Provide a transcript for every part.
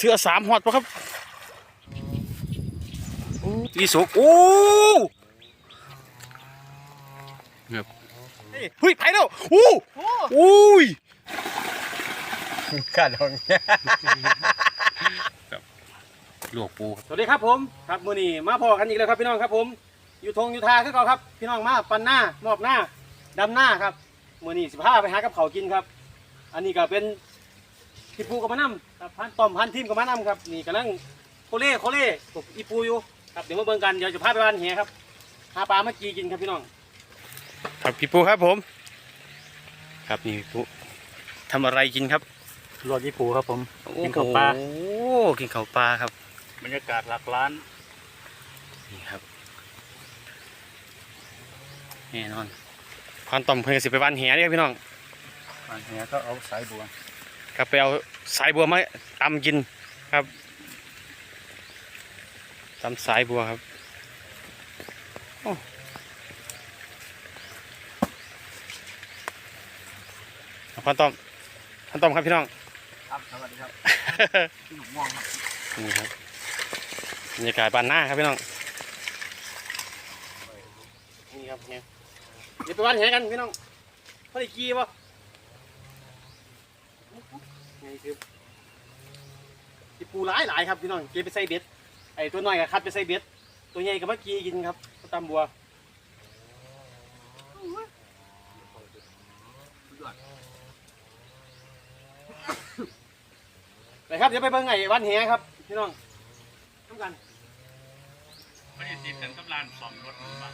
เทือสามหอดปะครับโอ้ตีสกโอ้ครับเฮ้ยเฮ้ยไปแล้วโอ้โอ้ยขาดองเนี่ยลวกปูสวัสดีครับผม ครับมือนี้มาพอกันอีกแล้วครับพี่น้องครับผม อยู่ทงอยู่ทาคือเก่าครับ พี่น้องมาปันหน้ามอบหน้าดำหน้าครับมือนี้สิบห้าไปหากับเขาวกินครับ อันนี้ก็เป็น พี่ปูกับมะน้ำครับพันต้อมพันทีมกับมะน้ำครับนี่กำลังโคเล่โคเล่ตกอีปูอยู่ครับเดี๋ยวมาเบิ่งกันเดี๋ยวจะพาไปบ้านเฮียครับหาปลาเมื่อกี้กินครับพี่น้องครับพี่ปูครับผม ครับนี่พี่ปูทำอะไรกินครับรถญี่ปุ่นครับผมกินข้าวปลาโอ้กินข้าวปลาครับ บรรยากาศหลักล้านนี่ครับแน่นอนพันต้อมเพิ่งสิไปบ้านเฮียเด้อพี่น้องอันนี้ก็เอาสายบัว ครับไปเอาสายบัวมาตำกินครับตำสายบัวครับโอ้เอาพันต้อมพันต้อมครับพี่น้อง ครับสวัสดีครับพี่หนุ่มม่วงครับ นี่ครับบรรยากาศบ้านหน้าครับพี่น้อง นี่ครับเนี่ยเดี๋ยวไปบ้านแหกันพี่น้องเขาได้กี่ป่ะนี่ คือที่ปูหลายหลายครับพี่น้องเก็บไปใส่เบ็ดไอ้ตัวน้อยก็คัดไปใส่เบ็ดตัวใหญ่ก็มากีกินครับก็ตำบัวไปครับเดี๋ยวไปเบิ่งไอ้วันแหครับพี่น้องทำกันไม่ได้ติดกันกับลานซ่อมรถมา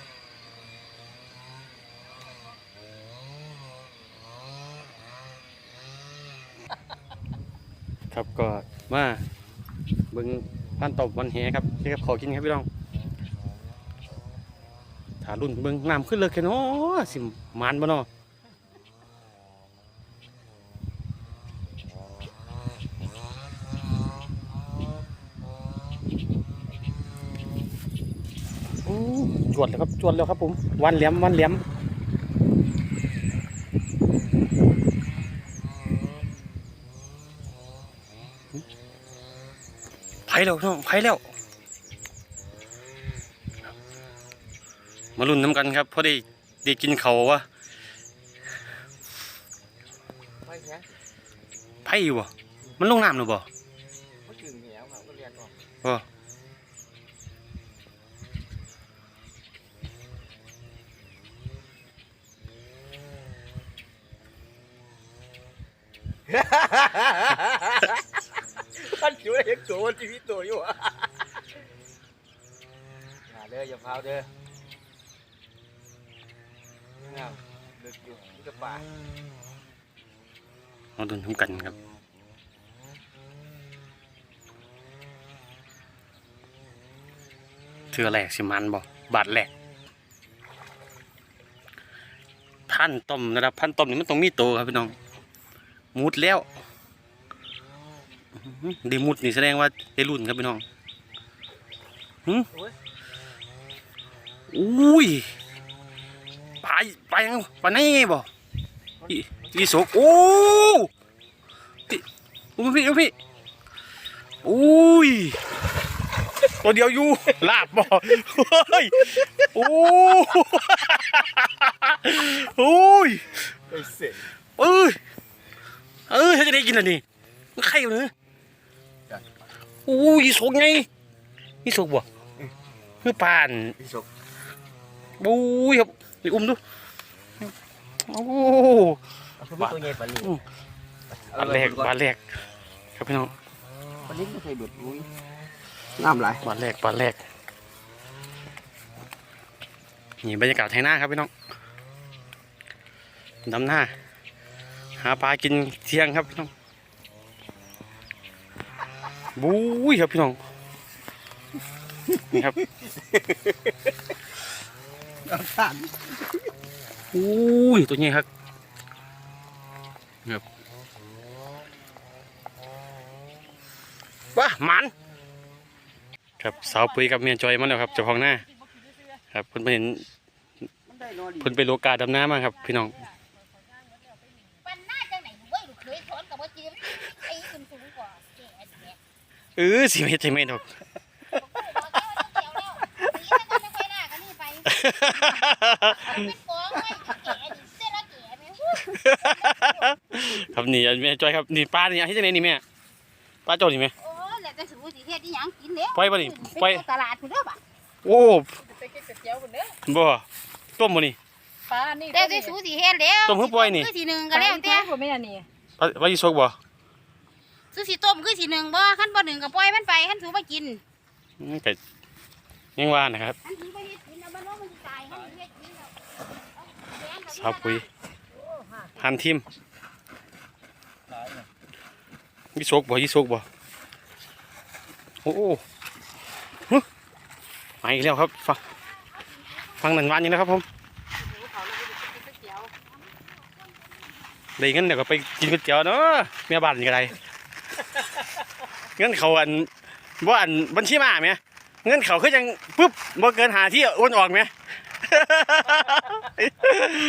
ครับก็มาเบิ่งพันตบวันแหครับที่ครับขอกินครับพี่น้องถารุ่นเบิ่งน้ำขึ้นเลยแค่นอสิมานบ่เนาะโอ้จวดแล้วครับจวดแล้วครับผมวันเหลี่ยมวันเหลี่ยมไผ แล้วน้องไผแล้ว มาลุ้นน้ำกันครับเพราะได้ได้กินเขาวะไม่แค่ไผอยู่บ่มันลงน้ำหรือบ่ไม่ถึงเหนียวครับก็เรียนออกบ่ ท่านคิดว่าเห็นตัวชีวิตตัวอยู่อะอย่าเด้ออย่าพาวเด้อเงาดึกอยู่จะป่ามาลุ้นน้ำกันครับเทือแรกสิมันบ่บาทแรกพันต้มนะครับพันต้มนี่มันต้องมีโตครับพี่น้องมุดแล้ว อื้อหือได้มุดนี่แสดงว่าได้รุ่นครับพี่น้องหึอุ้ยไปไปยังไปไหนบ่อีอีสกโอ้พี่โอ้พี่โอ้พี่โอ้ยตัวเดียวอยู่ลาบบ่เฮ้ยโอ้โอ้ยไอ้เสร็จเอ้ยเอ้ยถ้าจะได้กินอะนี่มันไข่อยู่เนื้อโอ้ยสกไงนี่สกบ่เพื่อป่านพี่ชกโอ้ยครับไปอุ้มดูโอ้ตัวใหญ่ปานนี้บานแรกบานแรกครับพี่น้องปานนี้ไม่เคยเบิดอุ้ยน้ำไหลบานแรกบานแรกนี่บรรยากาศไทยหน้าครับพี่น้องดำหน้า หาปลากินเที่ยงครับพี่น้อง บู๊ยครับพี่น้อง นี่ครับท่านอุ้ยตัวนี้ครับครับว้าหมัน ครับสาวปุ้ยกับเมียจอยมาแล้วครับเจ้าของหน้า ครับเพิ่นไปเห็นมันได้นอนดีเพิ่นไปโลกาดำน้ำมาครับ พี่น้อง ปันหน้าจังไหน เว้ยลูกเคยสอนกับว่าจีมไอ้อื่นสูงกว่าแก่แก่เออสิเฮ็ดให้แม่ดอกครับนี่อันแม่จ้อยครับนี่ปลานี่ให้จังได๋นี่แม่ปลาโจนี่แม่โอ้แล้วแต่สูสิเฮ็ดอีหยังกินเด้อปล่อยบ่นี่ปล่อยไปตลาดพุ่นเด้อบ่ะโอ้ไปกินก๋วยเตี๋ยวกันเด้อบ่ต้มบ่นี่ปลานี่แต่แต่สูสิเฮ็ดแล้วต้มคือปล่อยนี่คือสิหนึ่งปก็ลาแล้วแต่แต่ผมไม่อันนี้ปลาปลายี่สกบ่ สูสิต้มคือสิหนึ่งบ่คันบ่หนึ่งก็ปล่อยมันไปคันสูบ่กินอืมก็ยังว่านะครับคันสูบ่เฮ็ดกินแล้วมันว่ามันสิตายคันสิเฮ็ดกินแล้วเอาแกงกับสาวปุ๋ยหันทีมยี่สกบ่ยี่สกบ่โอ้โหฮึมาอีกแล้วครับฟังฟังนันวันอยู่นะครับผมได้เงินเดี๋ยวก็ไปกินก๋วยเตี๋ยวเนาะเมียบ้านนี่ก็ได้ เงินเขาอันบ่อันบัญชีมาไหมเงินเขาคือยังปุ๊บบ่เกินหาที่โอนออกไหม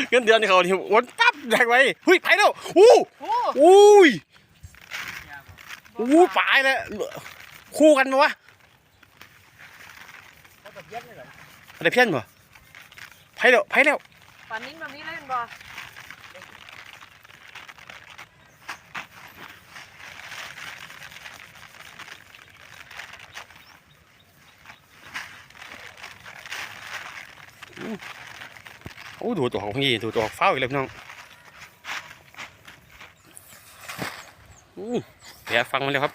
เงินเดือนเขาที่โอนปั๊บแดกไว้หุ้ยไปแล้วอู้โอ้อุ้ยอู้ปลายแล้วคู่กันปะวะอะไรเพี้ยนบ่ไปแล้วไปแล้วปลานิ้นแบบนี้เล่นบ่ อ้ดูตัวของยี่ดูตัวเฝ้าอีกแล้วพี่น้องอู้เดี๋ยวฟังมาเลยครับ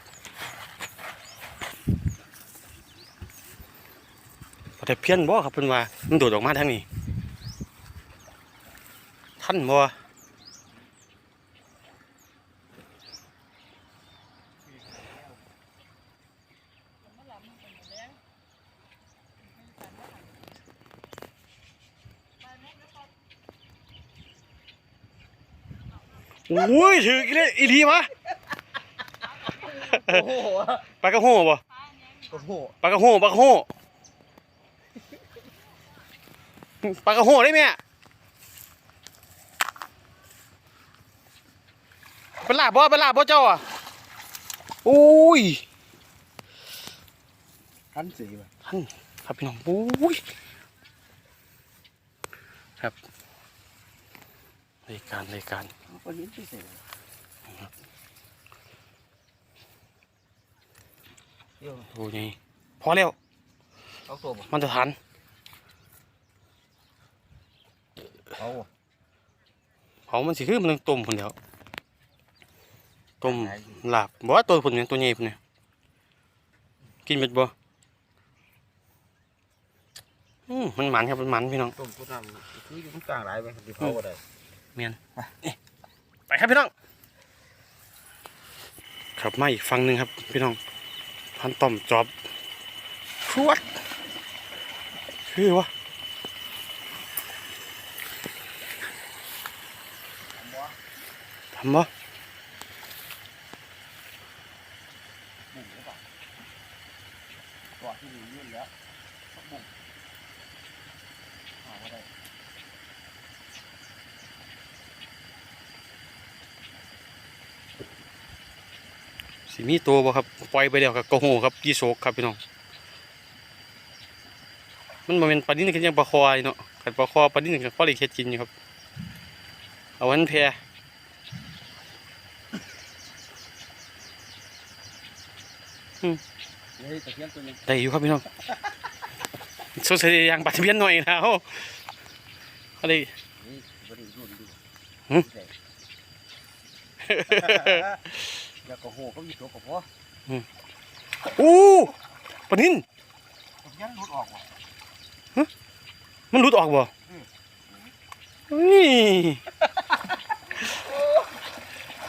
แต่เพี้ยนบ่ครับเพิ่นว่ามันโดดออกมาทางนี้ท่านบ่ อ้ยถืออีเลยอีทีมะโอ้โหปลากระโหบ่โอ้โหปลากระโหปลากระโหปลากระโหได้ไหมอะเป็นลาบบ่เป็นลาบบ่เจ้าอะโอ้ยทันสีป่ะครับพี่น้องโอ้ยครับ รายการรายการวันนี้พิเศษเดี๋ยวโอ้ยพอแล้วเอาตัวป่ะมันจะทานเอาเผามันสิคือมันต้องต้มพุ่นเดียวต้มลาบบ่ว่าตัวพุ่นเนี่ยตัวใหญ่พุ่นเนี่ยกินเม็ดบ่อืมมันมันครับมันมันพี่น้องต้มกุ้งน้ำคืออยู่ตรงกลางหลายไปที่เผาก็ได้ ไปครับพี่น้องครับมาอีกฝั่งหนึ่งครับ พี่น้องพันต้มจอบชวดคือวะทำบ่ตัวที่มียื่นแล้วสักบุกเอาก็ได้ มีตัวบ่ครับปล่อยไปแล้วครับกระโหครับยี่โศกครับพี่น้องมันบ่แม่นปลาดิ้นกันยังปลาคออยู่เนาะกันปลาคอปลาดิ้นกันพอได้เฮ็ดกินอยู่ครับเอาวันแพรเฮ้ยตะเคียนตัวนี้ได้อยู่ครับพี่น้องสงสัยยังปลาทะเบียนหน่อยนะเฮาอะไรนี่บริสุทธิ์ดูหึ แล้วก็โหก็มีตัวกับพ่ออู้ปลาดิ้นตะเคียนหลุดออกว่ะมันหลุดออกบ่อืมนี่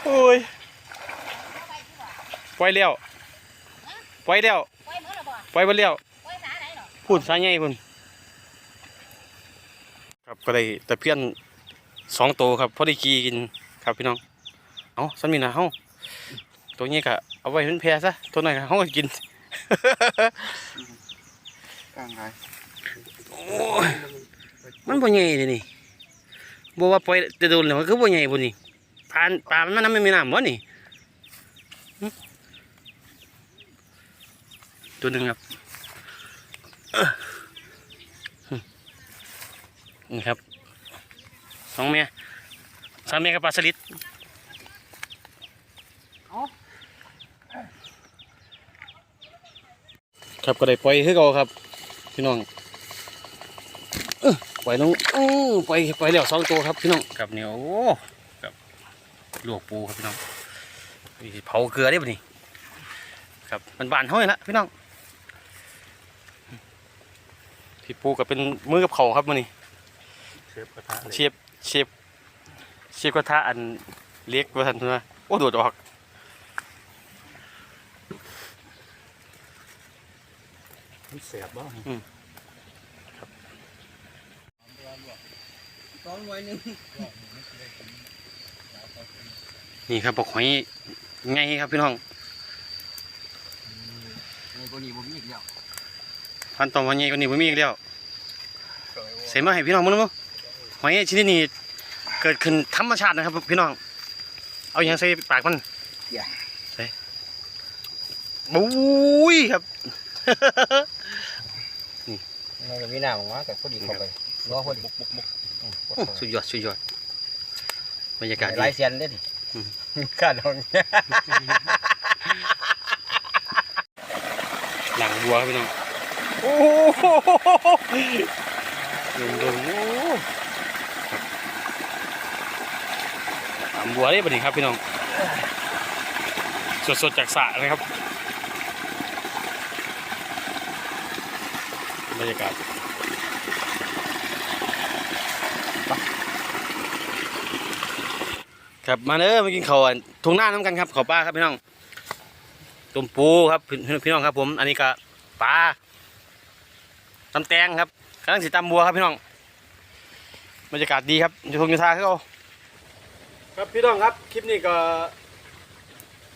โอ้ยปล่อยแล้วปล่อยแล้วปล่อยมื้อละบ่ปล่อยไปแล้วปล่อยสาไหนเนาะพูดสายใหญ่พุ่นครับก็ได้ตะเพียนสองตัวครับพอได้กีกินครับพี่น้อง เอาสันมีนะเฮา ตัวนี้ก็เอาไว้เป็นแพรซะตัวไหนอยก็เฮาก็กินกลางหลายโอ้ยมันบ่ใหญ่เลยนี่บ่ว่าปล่อยแต่โดนแล้วมันคือบ่ใหญ่พุ่นนี่ปลาปลามันมันไม่มีน้ำบ่นี่หึตัวหนึ่งครับเอ้อนี่ครับสองเมียสามเมียกับปลาสลิด ครับก็ได้ปล่อยคือเก่าครับ พี่น้องเอ้อปล่อยลงอื้อปล่อยปล่อยแล้วสองตัวครับพี่น้องกับเนี่ยโอ้กับลวกปูครับพี่น้องนี่เผาเกลือได้ป่ะนี่ครับมันบานๆห้อยละพี่น้องพี่ปูกับเป็นมือกับเขาครับมันนี่เชฟกระทะเหล็กเชียบเชียบเชียบกระทะอันเล็กว่าทันนะโอ้โดดออก มันเสียบบ้างสองหน่วยหนึ่งนี่ครับบอกหอยไงครับพี่น้องในตัวนี้ผมมีอีกแล้วพันตอมวันนี้ก็นี่บ่มีอีกแล้วเสร็จมาให้พี่น้องมึงมั้งหอยชนิดนี้เกิดขึ้นธรรมชาตินะครับ พี่น้อง เอาอย่างใส่ปากมันใส่บุ้ยครับ มันก็มีหน้าของว่ากับพอดีเข้าไปล้อพอดีบุกบุกบุกอืมสุดยอดสุดยอดบรรยากาศหลายดีเซียนได้ดิอืมข้าดองหลังบัวครับพี่น้องโอ้โหดงดงโอ้ครับหลังบัวได้ปะนี่ครับพี่น้องสดๆจากสระนะครับ รรยากาศครับมาเด้อมากินข้าวอันทุ่งหน้าน้ำกันครับข้าวปลาครับพี่น้องต้มปูครับพี่น้องครับผม อันนี้ก็ปลาตำแตงครับกำลังสิตำบัวครับพี่น้องบรรยากาศดีครับอยู่ทงยูทาเขาครับพี่น้องครับคลิปนี้ก็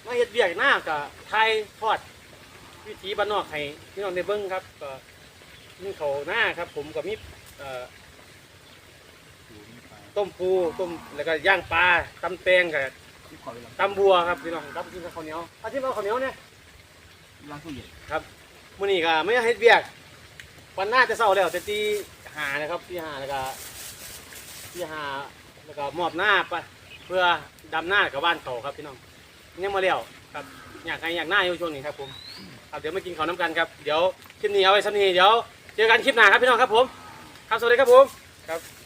มาเฮ็ดเวียกหน้ากับไทยทอดวิถีบ้านนอกให้พี่น้องได้เบิ่งครับก็ มีเขาวหน้าครับ ผมก็มีเอ่อต้มปูต้มแล้วก็ย่างปลาตำแตงกับตำบัวครับพี่น้องครับกินกับข้าวเหนียวอาทิตย์เอาข้าวเหนียวเนี่ยล้างตู้เย็นมื้อนี้ก็ไม่เฮ็ดเวียกวันหน้าจะเศร้าแล้วแต่ตีหานะครับตีหาแล้วก็ตีหาแล้วก็มอบหน้าไปเพื่อดำหน้ากับบ้านเขาครับพี่น้องยังมาเลี้ยวครับอยากให้อยากหน้าอยู่ช่วงนี้ครับผมครับเดี๋ยวมากินข้าวน้ำกันครับเดี๋ยวคลิปนี้เอาไว้สักนี้เดี๋ยว เจอกันคลิปหน้าครับพี่น้องครับผม ครับสวัสดีครับผม ครับ